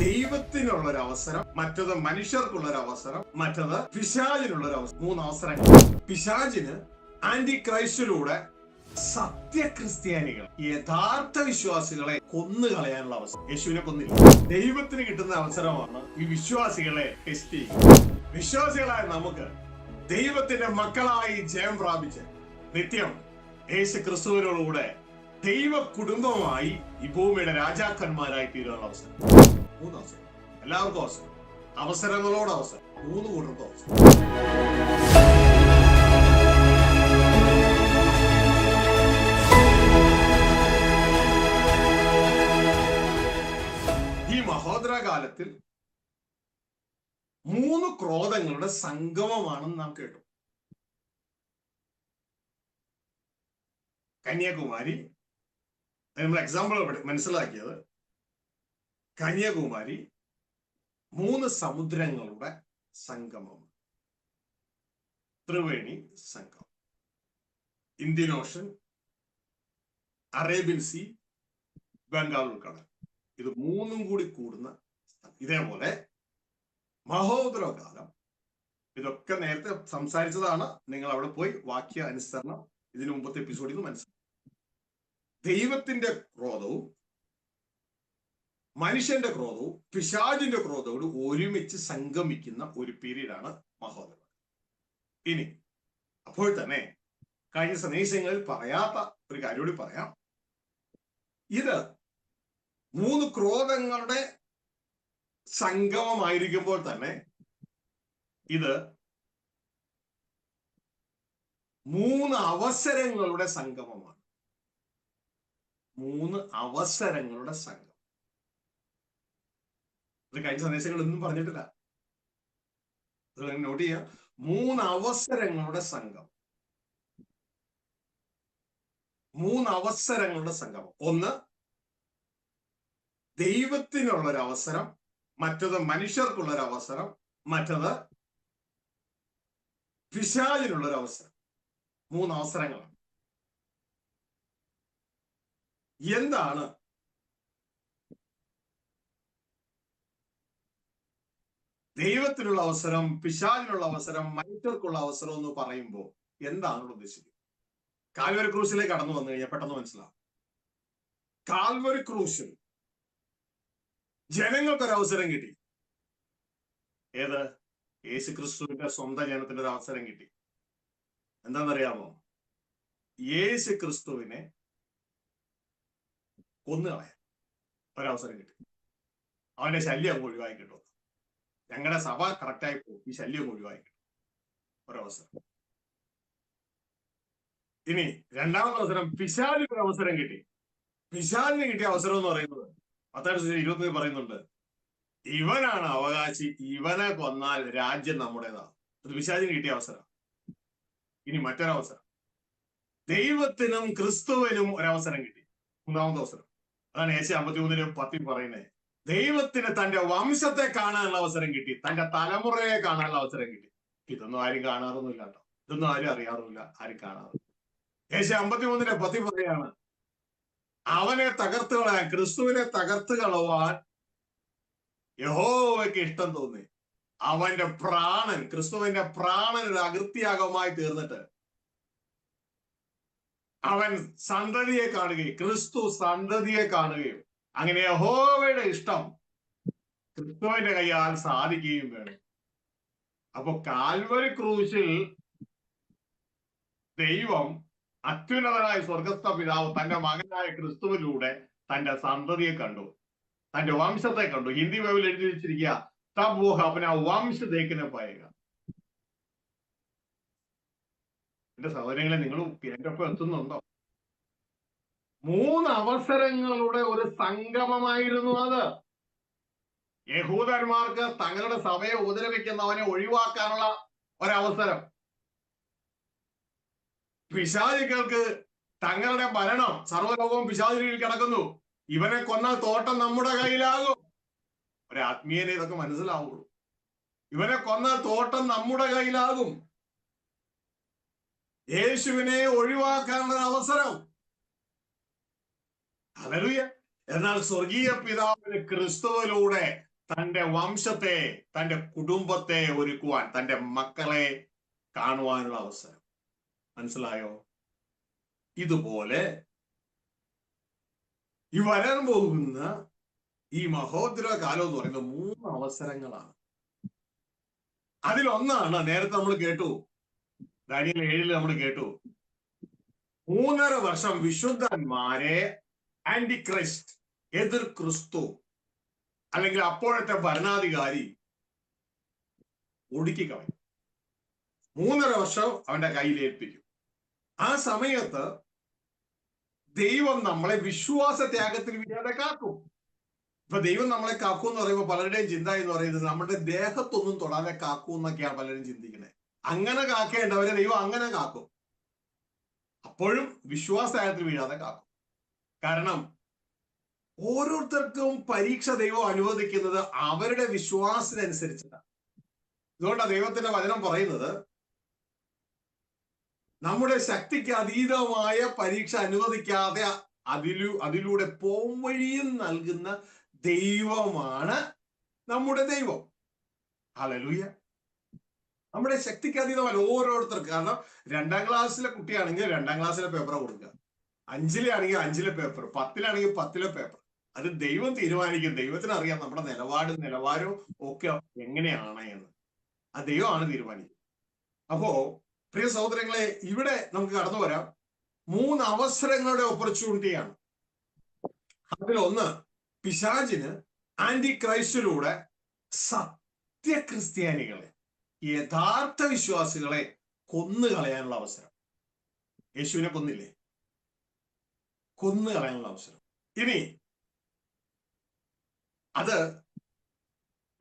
ദൈവത്തിനുള്ള ഒരു അവസരം മറ്റത് മനുഷ്യർക്കുള്ള ഒരു അവസരം മറ്റത് പിശാചിനുള്ള ഒരു അവസരം മൂന്ന് അവസരങ്ങൾ പിശാചിന് ആന്റി ക്രൈസ്റ്റിലൂടെ സത്യക്രിസ്ത്യാനികൾ യഥാർത്ഥ വിശ്വാസികളെ കൊന്നു കളയാനുള്ള അവസരം. യേശുവിനെ കൊന്നില്ല ദൈവത്തിന് കിട്ടുന്ന അവസരമാണ് ഈ വിശ്വാസികളെ ടെസ്റ്റ് ചെയ്യുക. വിശ്വാസികളായ നമുക്ക് ദൈവത്തിന്റെ മക്കളായി ജയം പ്രാപിച്ച് നിത്യം യേശു ക്രിസ്തുവിനോടുകൂടെ ദൈവ കുടുംബമായി ഈ ഭൂമിയുടെ രാജാക്കന്മാരായി തീരാനുള്ള അവസരം. മൂന്ന് അവസരം എല്ലാവർക്കും അവസരം അവസരങ്ങളോട് അവസരം. മൂന്ന് കൂട്ടർക്കും അവസരം ഈ മഹോദര കാലത്തിൽ മൂന്ന് ക്രോധങ്ങളുടെ സംഗമമാണെന്ന് നാം കേട്ടു. കന്യാകുമാരി നമ്മൾ എക്സാമ്പിൾ മനസ്സിലാക്കിയത്. കന്യാകുമാരി മൂന്ന് സമുദ്രങ്ങളുടെ സംഗമം ത്രിവേണി സംഗമം. Indian Ocean Arabian Sea Bengal ഉൾക്കടൽ. ഇത് മൂന്നും കൂടി കൂടുന്ന. ഇതേപോലെ മഹോദരകാലം. ഇതൊക്കെ നേരത്തെ സംസാരിച്ചതാണ്. നിങ്ങൾ അവിടെ പോയി വാക്യ അനുസരണം ഇതിനു മുമ്പത്തെ എപ്പിസോഡിൽ മനസ്സിലാക്കി ദൈവത്തിന്റെ ക്രോധവും മനുഷ്യന്റെ ക്രോധവും പിശാജിന്റെ ക്രോധവും ഒരുമിച്ച് സംഗമിക്കുന്ന ഒരു പീരീഡാണ് മഹോദരം ഇനി അപ്പോൾ തന്നെ കഴിഞ്ഞ സന്ദേശങ്ങളിൽ പറയാത്ത ഒരു കാര്യം കൂടി പറയാം. ഇത് മൂന്ന് ക്രോധങ്ങളുടെ സംഗമമായിരിക്കുമ്പോൾ തന്നെ ഇത് മൂന്ന് അവസരങ്ങളുടെ സംഗമമാണ്. മൂന്ന് അവസരങ്ങളുടെ സംഗമം. ഇത് കഴിഞ്ഞ സന്ദേശങ്ങളൊന്നും പറഞ്ഞിട്ടില്ല. നോട്ട് ചെയ്യുക മൂന്ന് അവസരങ്ങളുടെ സംഘം മൂന്ന് അവസരങ്ങളുടെ സംഗമം. ഒന്ന് ദൈവത്തിനുള്ള ഒരു അവസരം മറ്റത് മനുഷ്യർക്കുള്ള ഒരു അവസരം മറ്റത് പിശാചിനുള്ള ഒരു അവസരം മൂന്ന് അവസരങ്ങളാണ് എന്താണ് ദൈവത്തിനുള്ള അവസരം പിശാചിനുള്ള അവസരം മനുഷ്യർക്കുള്ള അവസരം എന്ന് പറയുമ്പോൾ എന്താണ് ഉദ്ദേശിക്കുന്നത് കാൽവരി ക്രൂസിലേക്ക് കടന്നു വന്നു കഴിഞ്ഞാൽ പെട്ടെന്ന് മനസ്സിലാവും. കാൽവരി ക്രൂസിൽ ജനങ്ങൾക്കൊരു അവസരം കിട്ടി. ഏത്? യേശു ക്രിസ്തുവിന്റെ സ്വന്തം ജനത്തിന്റെ ഒരു അവസരം കിട്ടി. എന്താണെന്നറിയാമോ? യേശു ക്രിസ്തുവിനെ കൊന്നുകളയാൻ ഒരവസരം കിട്ടി. അവന്റെ ശല്യം അങ്ങ് ഒഴിവായി കിട്ടും ഞങ്ങളുടെ സഭ കറക്റ്റായി പോകും. ഈ ശല്യം അങ്ങ് ഒഴിവായി കിട്ടും ഒരവസരം. ഇനി രണ്ടാമത്തെ അവസരം പിശാലിന് ഒരു അവസരം കിട്ടി. പിശാലിന് കിട്ടിയ അവസരം എന്ന് പറയുന്നത് പത്താഴ്ച ഇരുപത്തി പറയുന്നുണ്ട് ഇവനാണ് അവകാശി ഇവനെ കൊന്നാൽ രാജ്യം നമ്മുടേതാണ്. അത് പിശാചിന് കിട്ടിയ അവസരം. ഇനി മറ്റൊരവസരം. ദൈവത്തിനും ക്രിസ്തുവിനും ഒരവസരം കിട്ടി. മൂന്നാമത്തെ അവസരം. അതാണ് ഏശ അമ്പത്തി മൂന്നിലും പത്തിൽ പറയുന്നത് ദൈവത്തിന് തന്റെ വംശത്തെ കാണാനുള്ള അവസരം കിട്ടി. തന്റെ തലമുറയെ കാണാനുള്ള അവസരം കിട്ടി. ഇതൊന്നും ആരും കാണാറൊന്നുമില്ല ഇതൊന്നും ആരും അറിയാറുമില്ല ആരും കാണാറില്ല ഏശ അമ്പത്തി മൂന്നിലെ പത്തി പറയാണ് അവനെ തകർത്ത് കളയാൻ ക്രിസ്തുവിനെ തകർത്ത് കളവാൻ യഹോവയ്ക്ക് ഇഷ്ടം തോന്നി. അവന്റെ പ്രാണൻ ക്രിസ്തുവിന്റെ പ്രാണൻ ഒരു അകൃത്യാഗമായി തീർന്നിട്ട് അവൻ സന്തതിയെ കാണുകയും ക്രിസ്തു സന്തതിയെ കാണുകയും അങ്ങനെ യഹോവയുടെ ഇഷ്ടം ക്രിസ്തുവിന്റെ കൈയാൽ സാധിക്കുകയും വേണം. അപ്പൊ കാൽവരി ക്രൂശിൽ ദൈവം അത്യുന്നതനായ സ്വർഗസ്ഥ പിതാവ് തന്റെ മകനായ ക്രിസ്തുവിലൂടെ തന്റെ സന്തതിയെ കണ്ടു. തന്റെ വംശത്തെ കണ്ടു. ഹിന്ദി വേവിൽ എഴുതി വെച്ചിരിക്കുക തബ് അപ്പന വംശത്തേക്കിനെ പറയുക എന്റെ സഹോദരങ്ങളെ നിങ്ങൾ എന്റെ ഒപ്പം എത്തുന്നുണ്ടോ? മൂന്ന് അവസരങ്ങളുടെ ഒരു സംഗമമായിരുന്നു അത്. യഹൂദന്മാർക്ക് തങ്ങളുടെ സഭയെ ഉപദ്രവിക്കുന്നവനെ ഒഴിവാക്കാനുള്ള ഒരവസരം. പിശാചികൾക്ക് തങ്ങളുടെ ഭരണം സർവലോകവും പിശാചിയിൽ കിടക്കുന്നു. ഇവനെ കൊന്നാൽ തോട്ടം നമ്മുടെ കയ്യിലാകും. ഒരു ആത്മീയനെ ഇതൊക്കെ മനസ്സിലാവുള്ളൂ. ഇവനെ കൊന്നാൽ തോട്ടം നമ്മുടെ കയ്യിലാകും. യേശുവിനെ ഒഴിവാക്കാനുള്ള അവസരം. ഹല്ലേലൂയ. എന്നാൽ സ്വർഗീയ പിതാവിന് ക്രിസ്തുവിലൂടെ തന്റെ വംശത്തെ തന്റെ കുടുംബത്തെ ഒരുക്കുവാൻ തന്റെ മക്കളെ കാണുവാനുള്ള അവസരം. മനസ്സിലായോ? ഇതുപോലെ ഈ വരാൻ പോകുന്ന ഈ മഹോദ്ര കാലം എന്ന് പറയുന്നത് മൂന്ന് അവസരങ്ങളാണ്. അതിലൊന്നാണ് നേരത്തെ നമ്മൾ കേട്ടു. ദാനിയൽ ഏഴിൽ നമ്മൾ കേട്ടു. മൂന്നര വർഷം വിശുദ്ധന്മാരെ ആന്റി ക്രൈസ്റ്റ് എതിർ ക്രിസ്തു അല്ലെങ്കിൽ അപ്പോഴത്തെ ഭരണാധികാരി ഒടുക്കി കളയും മൂന്നര വർഷം അവന്റെ കയ്യിൽ ഏൽപ്പിക്കും. ആ സമയത്ത് ദൈവം നമ്മളെ വിശ്വാസ ത്യാഗത്തിന് വിടാതെ കാക്കും. ഇപ്പൊ ദൈവം നമ്മളെ കാക്കും എന്ന് പറയുമ്പോൾ പലരുടെയും ചിന്ത എന്ന് പറയുന്നത് നമ്മുടെ ദേഹത്തൊന്നും തൊടാതെ കാക്കും എന്നൊക്കെയാണ് പലരും ചിന്തിക്കുന്നത്. അങ്ങനെ കാക്കേണ്ടവരെ ദൈവം അങ്ങനെ കാക്കും. അപ്പോഴും വിശ്വാസ ത്യാഗത്തിന് വീഴാതെ കാക്കും. കാരണം ഓരോരുത്തർക്കും പരീക്ഷ ദൈവം അനുവദിക്കുന്നത് അവരുടെ വിശ്വാസത്തിനനുസരിച്ചിട്ടാണ് അതുകൊണ്ടാണ് ദൈവത്തിന്റെ വചനം പറയുന്നത് നമ്മുടെ ശക്തിക്ക് അതീതമായ പരീക്ഷ അനുവദിക്കാതെ അതിലു അതിലൂടെ പോംവഴിയും നൽകുന്ന ദൈവമാണ് നമ്മുടെ ദൈവം. ഹല്ലേലൂയ. നമ്മുടെ ശക്തിക്ക് അതീതമല്ല ഓരോരുത്തർക്ക്. കാരണം രണ്ടാം ക്ലാസ്സിലെ കുട്ടിയാണെങ്കിൽ രണ്ടാം ക്ലാസ്സിലെ പേപ്പർ കൊടുക്കുക. അഞ്ചിലെ ആണെങ്കിൽ അഞ്ചിലെ പേപ്പർ പത്തിലാണെങ്കിൽ പത്തിലെ പേപ്പർ അത് ദൈവം തീരുമാനിക്കും. ദൈവത്തിന് അറിയാം നമ്മുടെ നിലപാടും നിലവാരവും ഒക്കെ എങ്ങനെയാണ് എന്ന്. ആ ദൈവമാണ് തീരുമാനിക്കുന്നത്. അപ്പോ പ്രിയ സഹോദരങ്ങളെ ഇവിടെ നമുക്ക് കടന്നു വരാം. മൂന്ന് അവസരങ്ങളുടെ ഓപ്പർച്യൂണിറ്റിയാണ് അതിലൊന്ന് പിശാചിന് ആന്റി ക്രൈസ്റ്റിലൂടെ സത്യക്രിസ്ത്യാനികളെ യഥാർത്ഥ വിശ്വാസികളെ കൊന്നു കളയാനുള്ള അവസരം. യേശുവിനെ കൊന്നില്ലേ? കൊന്നുകളയാനുള്ള അവസരം. ഇനി അത്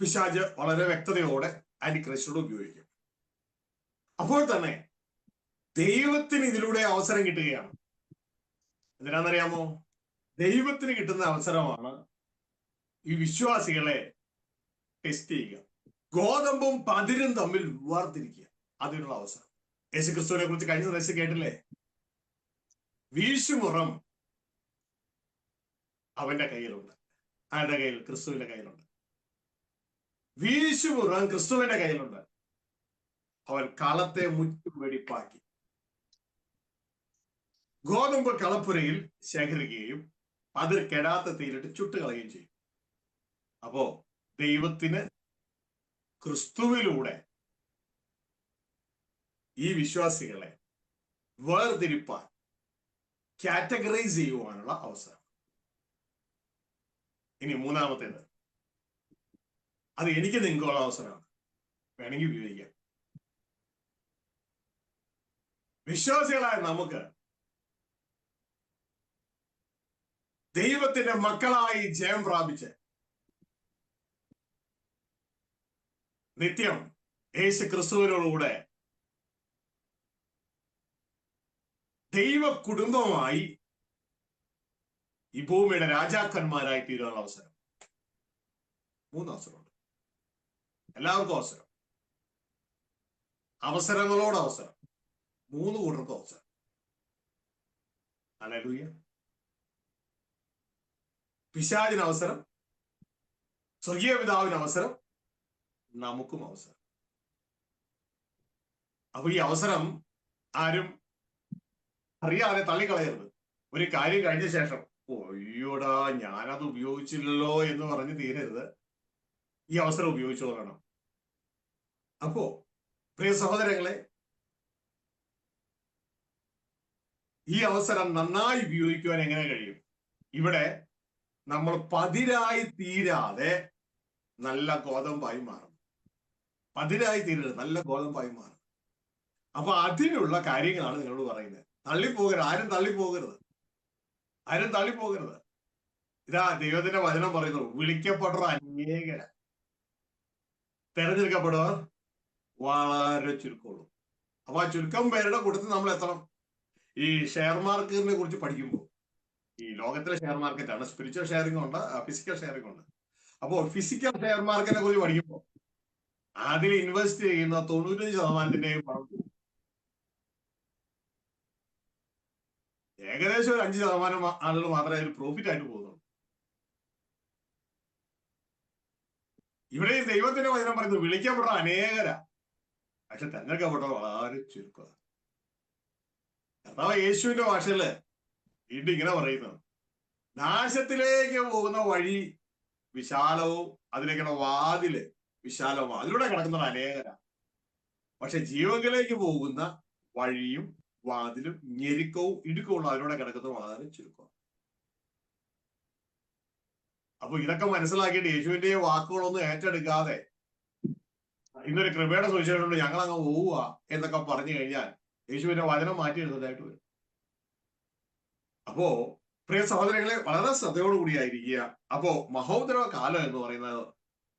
പിശാജ് വളരെ വ്യക്തതയോടെ ആന്റി ക്രിസ്റ്റോട് ഉപയോഗിക്കും. അപ്പോൾ തന്നെ ദൈവത്തിന് ഇതിലൂടെ അവസരം കിട്ടുകയാണ്. എന്തിനാണെന്നറിയാമോ? ദൈവത്തിന് കിട്ടുന്ന അവസരമാണ് ഈ വിശ്വാസികളെ ടെസ്റ്റ് ചെയ്യുക. ഗോതമ്പും പതിരും തമ്മിൽ വേർതിരിക്കുക. അതിനുള്ള അവസരം. യേശു ക്രിസ്തുവിനെ കുറിച്ച് കഴിഞ്ഞ ദിവസം കേട്ടില്ലേ? വീശുമുറം അവന്റെ കയ്യിലുണ്ട്. ആരുടെ കയ്യിൽ? ക്രിസ്തുവിന്റെ കയ്യിലുണ്ട്. വീശുമുറം ക്രിസ്തുവിന്റെ കയ്യിലുണ്ട്. അവൻ കളത്തെ മുറ്റും വെടിപ്പാക്കി. ഗോതമ്പ് കളപ്പുരയിൽ ശേഖരിക്കുകയും അതിൽ കെടാത്ത തീരിട്ട് ചുട്ടുകളയുകയും ചെയ്യും. അപ്പോ ദൈവത്തിന് ക്രിസ്തുവിലൂടെ ഈ വിശ്വാസികളെ വേർതിരിപ്പാൻ കാറ്റഗറൈസ് ചെയ്യുവാനുള്ള അവസരം. ഇനി മൂന്നാമത്തേത്. അത് എനിക്ക് നിങ്ങൾക്കുള്ള അവസരമാണ്. വേണമെങ്കിൽ ഉപയോഗിക്കാം. വിശ്വാസികളായ നമുക്ക് ദൈവത്തിന്റെ മക്കളായി ജയം പ്രാപിച്ച് നിത്യം യേശു ക്രിസ്തുവിനോടുകൂടെ ദൈവ കുടുംബമായി ഈ ഭൂമിയുടെ രാജാക്കന്മാരായി തീരാനുള്ള അവസരം. മൂന്ന് അവസരമുണ്ട്. എല്ലാവർക്കും അവസരം. അവസരങ്ങളോട് അവസരം. മൂന്ന് കൂട്ടർക്കും അവസരം. അലലൂയ പിശാചിന് അവസരം. സ്വർഗീയ പിതാവിന് അവസരം. നമുക്കും അവസരം. അപ്പൊ ഈ അവസരം ആരും അറിയാതെ തള്ളിക്കളയരുത്. ഒരു കാര്യം കഴിഞ്ഞ ശേഷം "ഓ, അയ്യോടാ ഞാനത് ഉപയോഗിച്ചില്ലല്ലോ എന്ന് പറഞ്ഞ് തീരരുത്. ഈ അവസരം ഉപയോഗിച്ചു കൊള്ളണം അപ്പോ പ്രിയ സഹോദരങ്ങളെ ഈ അവസരം നന്നായി ഉപയോഗിക്കുവാൻ എങ്ങനെ കഴിയും? ഇവിടെ നമ്മൾ പതിരായി തീരാതെ നല്ല ഗോതമ്പായി മാറും. പതിരായി തീരരുത് നല്ല ഗോതമ്പായി മാറും. അപ്പൊ അതിനുള്ള കാര്യങ്ങളാണ് നിങ്ങളോട് പറയുന്നത്. തള്ളിപ്പോകരുത് ആരും തള്ളിപ്പോകരുത്. ആരും തള്ളിപ്പോകരുത്. ഇതാ ദൈവത്തിന്റെ വചനം പറയുന്നു. വിളിക്കപ്പെട്ടവർ അനേക തെരഞ്ഞെടുക്കപ്പെടുവർ വളരെ ചുരുക്കമുള്ളൂ. അപ്പൊ ആ ചുരുക്കം പേരുടെ കൂട്ടത്തിൽ നമ്മൾ എത്തണം. ഈ ഷെയർ മാർക്കറ്റിനെ കുറിച്ച് പഠിക്കുമ്പോൾ. ഈ ലോകത്തിലെ ഷെയർ മാർക്കറ്റ് ആണ്. സ്പിരിച്വൽ ഷെയറിംഗ് ഉണ്ട് ഫിസിക്കൽ ഷെയറിംഗ് ഉണ്ട്. അപ്പോൾ ഫിസിക്കൽ ഷെയർ മാർക്കറ്റിനെ കുറിച്ച് പഠിക്കുമ്പോൾ അതിൽ ഇൻവെസ്റ്റ് ചെയ്യുന്ന തൊണ്ണൂറ്റഞ്ച് ശതമാനത്തിന്റെയും പണം പോകും. ഏകദേശം ഒരു അഞ്ച് ശതമാനം ആളുകൾ മാത്രമേ അതിൽ പ്രോഫിറ്റ് ആയിട്ട് പോകുന്നുള്ളൂ. ഇവിടെ ഈ ദൈവത്തിന്റെ വചനം പറയുന്നത് വിളിക്കപ്പെടുന്ന അനേകരാ. പക്ഷെ തെരഞ്ഞെടുക്കപ്പെട്ട വളരെ ചുരുക്കം കർത്താവ് യേശുവിന്റെ ഭാഷയിൽ വീണ്ടും ഇങ്ങനെ പറയുന്നത് നാശത്തിലേക്ക് പോകുന്ന വഴി വിശാലവും അതിലേക്കുള്ള വാതിൽ വിശാലവും അതിലൂടെ കിടക്കുന്ന അനേകരാ. പക്ഷെ ജീവങ്കിലേക്ക് പോകുന്ന വഴിയും വാതിലും ഞെരുക്കവും ഇടുക്കവും അവരോടെ കിടക്കുന്നത് വളരെ ചുരുക്കം അപ്പൊ ഇതൊക്കെ മനസ്സിലാക്കിയിട്ട് യേശുവിന്റെ വാക്കുകളൊന്നും ഏറ്റെടുക്കാതെ ഇന്നൊരു കൃപയുടെ സുവിശേഷമുണ്ട് ഞങ്ങൾ അങ്ങ് പോവുക എന്നൊക്കെ പറഞ്ഞു കഴിഞ്ഞാൽ യേശുവിന്റെ വചനം മാറ്റി വരും. അപ്പോ പ്രിയ സഹോദരങ്ങളെ വളരെ ശ്രദ്ധയോടുകൂടിയായിരിക്കുക. അപ്പോ മഹോദര കാലം എന്ന് പറയുന്നത്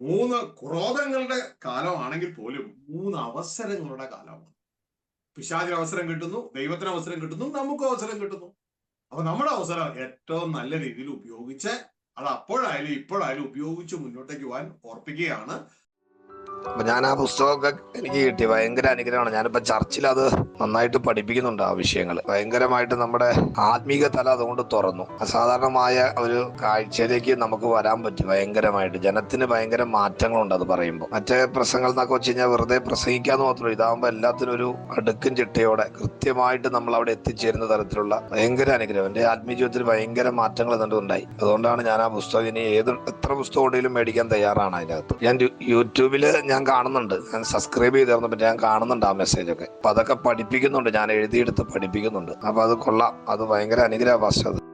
മൂന്ന് ക്രോധങ്ങളുടെ കാലമാണെങ്കിൽ പോലും മൂന്ന് അവസരങ്ങളുടെ കാലമാണ്. പിശാചിന് അവസരം കിട്ടുന്നു ദൈവത്തിന് അവസരം കിട്ടുന്നു നമുക്കും അവസരം കിട്ടുന്നു. അപ്പൊ നമ്മുടെ അവസരം ഏറ്റവും നല്ല രീതിയിൽ ഉപയോഗിച്ച് അത് അപ്പോഴായാലും ഇപ്പോഴായാലും ഉപയോഗിച്ച് മുന്നോട്ടേക്ക് പോകാൻ ഓർപ്പിക്കുകയാണ് അപ്പൊ ഞാൻ ആ പുസ്തകമൊക്കെ എനിക്ക് കിട്ടി. ഭയങ്കര അനുഗ്രഹമാണ്. ഞാനിപ്പോ ചർച്ചിൽ അത് നന്നായിട്ട് പഠിപ്പിക്കുന്നുണ്ട് ആ വിഷയങ്ങൾ. ഭയങ്കരമായിട്ട് നമ്മുടെ ആത്മീക തല അതുകൊണ്ട് തുറന്നു. അസാധാരണമായ ഒരു കാഴ്ചയിലേക്ക് നമുക്ക് വരാൻ പറ്റും ഭയങ്കരമായിട്ട്. ജനത്തിന് ഭയങ്കര മാറ്റങ്ങളുണ്ട് അത് പറയുമ്പോൾ മറ്റേ പ്രസംഗങ്ങൾ എന്നൊക്കെ വെച്ച് കഴിഞ്ഞാൽ വെറുതെ പ്രസംഗിക്കാന്ന് മാത്രമേ ഇതാകുമ്പോൾ എല്ലാത്തിനും ഒരു അടുക്കും ചിട്ടയോടെ കൃത്യമായിട്ട് നമ്മൾ അവിടെ എത്തിച്ചേരുന്ന തരത്തിലുള്ള ഭയങ്കര അനുഗ്രഹം. എന്റെ ആത്മീയ ജീവിതത്തിൽ ഭയങ്കര മാറ്റങ്ങൾ ഉണ്ടായി. അതുകൊണ്ടാണ് ഞാൻ ആ പുസ്തകം ഇനി ഏത് എത്ര പുസ്തകം ഉണ്ടെങ്കിലും മേടിക്കാൻ തയ്യാറാണ് അതിനകത്ത്. ഞാൻ യൂട്യൂബിൽ ഞാൻ കാണുന്നുണ്ട്. ഞാൻ സബ്സ്ക്രൈബ് ചെയ്തിരുന്നു പിന്നെ ഞാൻ കാണുന്നുണ്ട് ആ മെസ്സേജ് ഒക്കെ. അപ്പൊ അതൊക്കെ പഠിപ്പിക്കുന്നുണ്ട്. ഞാൻ എഴുതിയെടുത്ത് പഠിപ്പിക്കുന്നുണ്ട്. അപ്പൊ അത് കൊള്ളാം. അത് ഭയങ്കര അനുഗ്രഹ പാസ്റ്റർ